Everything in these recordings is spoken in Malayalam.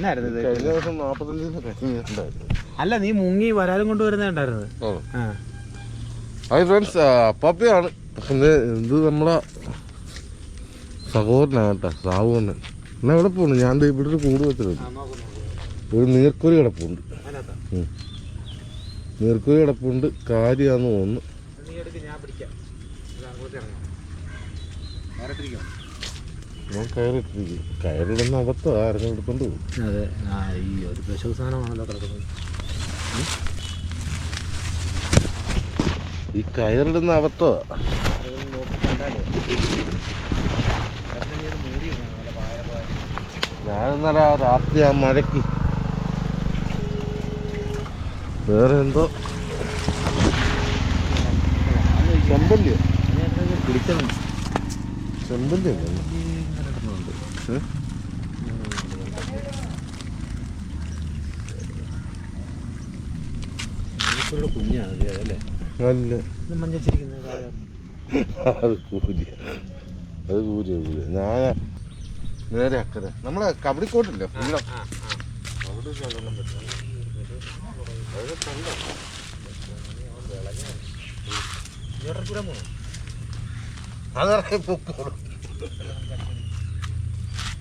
എന്നായിരുന്നു ഇത്? കഴിഞ്ഞ ദിവസം നാൽപ്പത്തഞ്ച് കഴിഞ്ഞിട്ടുണ്ടായിരുന്നു അല്ല നീ മുങ്ങി വരാലും കൊണ്ടുവരുന്നുണ്ടായിരുന്നു ആ. ഹായ് ഫ്രണ്ട്സ് പപ്പിയാണ്. ഇത് നമ്മളെ സഹോദരനാകട്ടെ കേട്ടോ സാവുന്ന് എന്നാ. എവിടെ പോണു? ഞാൻ ഇവിടെ ഒരു കൂട് വെച്ചിട്ടുണ്ട്. ഒരു നീർക്കൊലി കിടപ്പുണ്ട്. ഉം. നീർക്കൊലി കിടപ്പുണ്ട്. കാര്യാന്ന് തോന്നുന്നു. നീ ഞാൻ പിടിക്കാം കയറിട്ടിരിക്കാം ഞാൻ കയറിട്ടിരിക്കും കയറിടുന്ന അബദ്ധം ആരെങ്കിലും എടുത്തോണ്ട് പോകും. അതെ. ആ ഈ ഒരു വിഷവ് സാധനമാണല്ലോ കിടക്കുന്നത്. ഈ കയറിടുന്ന അബദ്ധം ആ രാത്രി ആ മഴയ്ക്ക് വേറെ എന്തോ ചെമ്പല്ലേ നീ അത് അല്ലേ? നല്ല മഞ്ഞച്ചിരിക്കുന്ന കാര്യം. അത് കൂലിയ അത് കൂലിയ കൂലിയ ഞാൻ നേരെ അക്കരെ. നമ്മളെ കബഡിക്കോട്ടില്ലേ? പോകണം അതറിയ പൊക്കോളും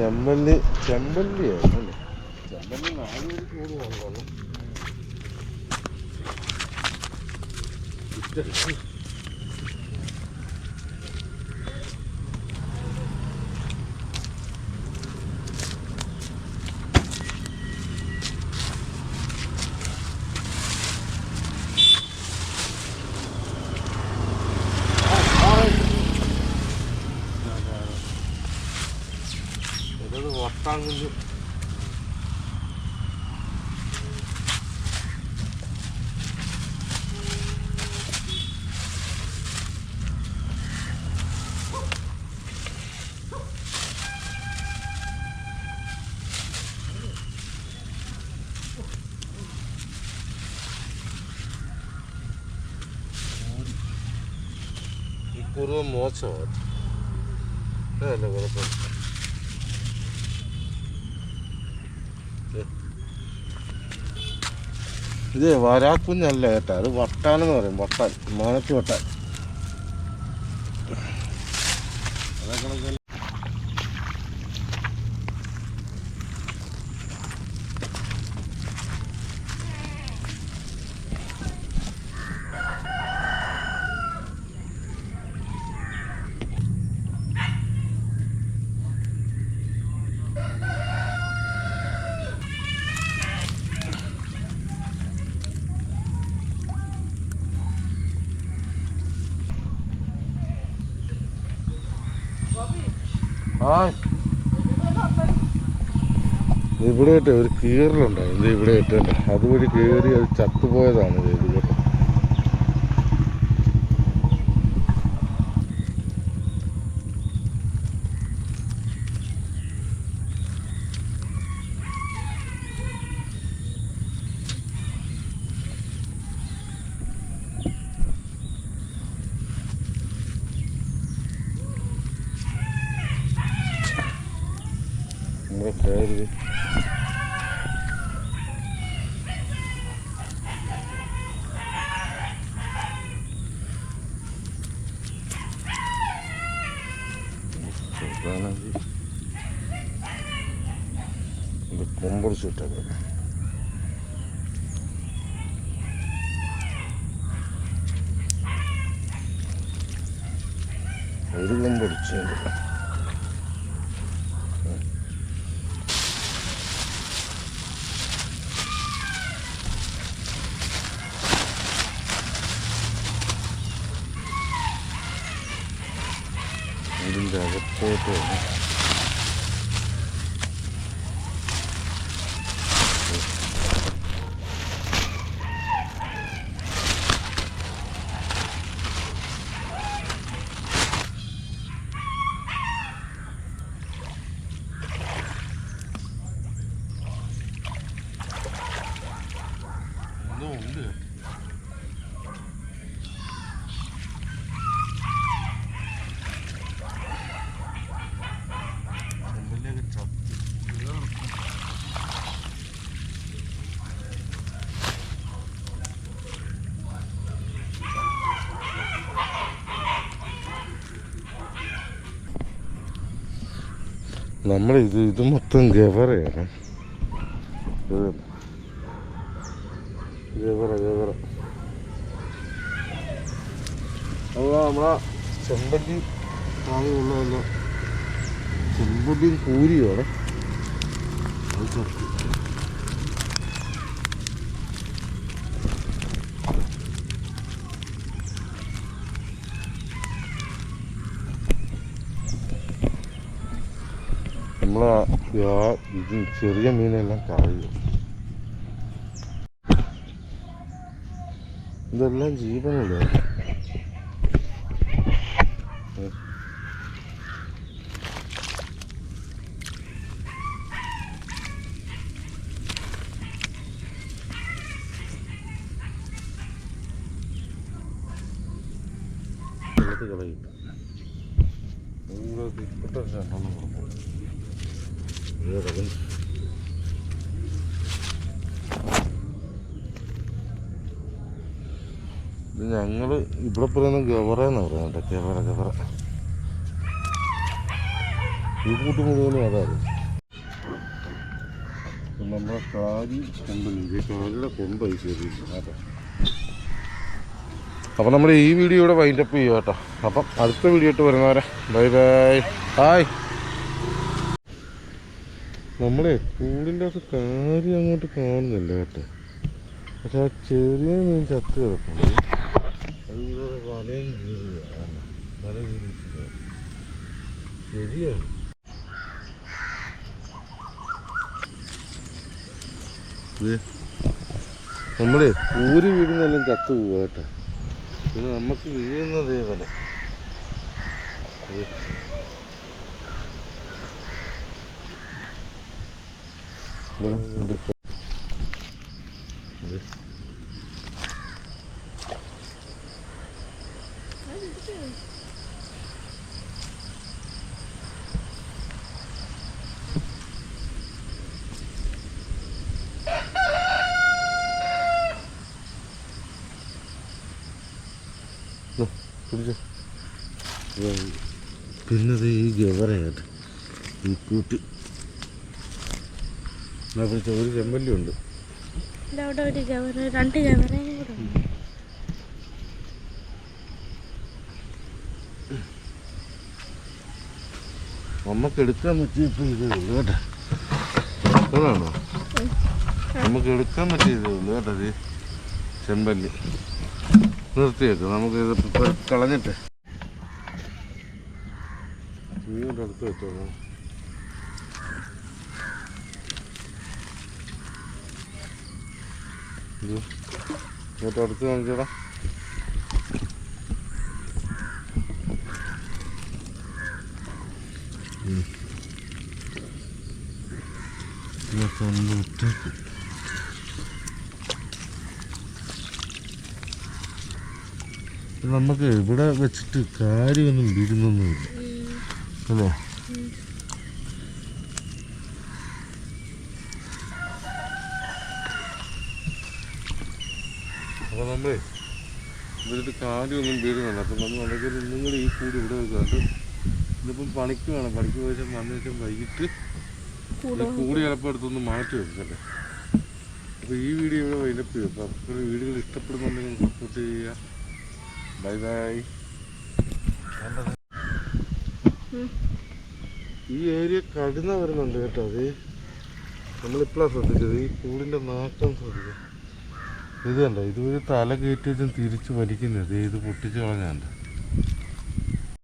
ദേ. ചെമ്പല്ലിയായിരുന്നു അല്ലേ ചെമ്പല്ലി നാല് കൂടുതലാണ് Fala, Zuzu. पूर्व महोत्सव ഇത് വരാക്കുഞ്ഞല്ല കേട്ടോ? അത് വട്ടാനെന്ന് പറയും വട്ടാൻ. മാനത്തി വട്ടാൻ അതൊക്കെ ഇവിടെ ഒരു കീറലുണ്ടായിരുന്നു. ഇവിടെ ഇട്ടുണ്ട് അതുവഴി കീറി അത് ചത്തുപോയതാണ് ഇത് ഇത് കേട്ടോ നമ്മുടെ ഒരു ചെറുതാണെങ്കിൽ ഇത് കൊമ്പടിച്ചിട്ടൊക്കെ ഒരു കൊമ്പടിച്ചുണ്ട് ഇതിന്റെ അകത്തോട്ട് ചെമ്പല്ലിയൊക്കെ ചത്തു നമ്മൾ ഇത് മൊത്തം ഗവറയാണ്. ഗവറ ഗവറ. അതാ നമ്മളെ താഴെയുള്ളതല്ല ചെമ്പല്ലിയും കൂരിയാണ് അത് ചത്തു നമ്മളെ ആ ഇത് ചെറിയ മീനെല്ലാം കളയും ഇതെല്ലാം ജീവനുള്ള ഇത് ഞങ്ങൾ ഇവിടെ പറയുന്ന ഗവറ എന്ന് പറയുന്നത് ഗവറ ഗവറ. ഈ കൂട്ട് മുഴുവനും അതാണ് നമ്മുടെ കാരി കൊമ്പുണ്ട് ഈ കാരിയുടെ കൊമ്പായി അതെ അപ്പം നമ്മൾ ഈ വീഡിയോ ഇവിടെ വൈൻഡപ്പ് ചെയ്യുക കേട്ടോ. അപ്പം അടുത്ത വീഡിയോ ഇട്ട് വരുന്നവരെ ബൈ ബൈ ഹായ് നമ്മളെ കൂടിന്റെ അകത്ത് കാര്യം അങ്ങോട്ട് കാണുന്നില്ല കേട്ടോ. പക്ഷെ ആ ചെറിയ മീൻ ചത്ത് കിടപ്പുണ്ട്. അത് ഇവിടെ വലയും കീറുകയാണ് വല കീറിയിട്ടില്ല ശരിയാണ് നമ്മളെ ഊരി വീടുന്നെല്ലാം ചത്തു പോവുക പിന്നെ നമുക്ക് വീഴുന്നതേ ഇത് ഇവിടെ ഉണ്ട്. ഇത്. ദാ, പിടിച്ചോ. ഇതാ, പിന്നെ ദേ ഈ ഗവറയായിട്ട് ഈ കൂട്ടി. പിടിച്ച ഒരു ചെമ്പല്ലി ഉണ്ട്. ഇതാ അവിടെ ഒരു ഗവർ രണ്ട് ഗവറേയും കൂടെ ഉണ്ട്. നമുക്ക് എടുക്കാൻ പറ്റിയ ഇപ്പം ഇതേ ഉള്ളൂ കേട്ടോ. അതാണോ? നമുക്ക് എടുക്കാൻ പറ്റിയതേ ഉള്ളൂ കേട്ടോ ചെമ്പല്ലി. നിർത്തിയേക്ക്. നമുക്ക് ഇത് കളഞ്ഞിട്ട്. മീനിന്റെ അടുത്ത് വെച്ചോളൂ. ഏറ്റവും അടുത്ത് കാണിച്ചേടാ. തൊണ്ണൂറ്റി നമുക്ക് ഇവിടെ വെച്ചിട്ട് കാര്യമൊന്നും വിരുന്നൊന്നുമില്ല അല്ലേ? അപ്പോൾ നമ്മളേ ഇവരുടെ കാര്യമൊന്നും വീഴുന്നില്ല അപ്പം നമ്മൾ അല്ലെങ്കിൽ നിങ്ങൾ ഈ കൂടി ഇവിടെ വെക്കാണ്ട് ഇതിപ്പം പണിക്ക് വേണം. പണിക്ക് പോയാൽ വന്ന ശേഷം വൈകിട്ട് കൂടി ചിലപ്പോൾ അടുത്തൊന്ന് മാറ്റി വെക്കല്ലേ അപ്പോൾ ഈ വീഡിയോ ഇവിടെ വൈൻഡപ്പ് ചെയ്യും. അപ്പോൾ വീഡിയോകൾ ഇഷ്ടപ്പെടുന്നുണ്ടെങ്കിൽ സപ്പോർട്ട് ചെയ്യുക. Bye bye. ഈ ഏരിയ കടുന്ന വരുന്നുണ്ട് കേട്ടോ അത്. നമ്മളിപ്പോഴാണ് ശ്രദ്ധിച്ചത്. ഈ കൂടിന്റെ നാട്ടം ശ്രദ്ധിക്കുക ഇത് കണ്ടോ? ഇതുവരെ തല കയറ്റി വെച്ചും തിരിച്ച് വലിക്കുന്നത്. ഇത് പൊട്ടിച്ച് കളഞ്ഞാണ്ട്.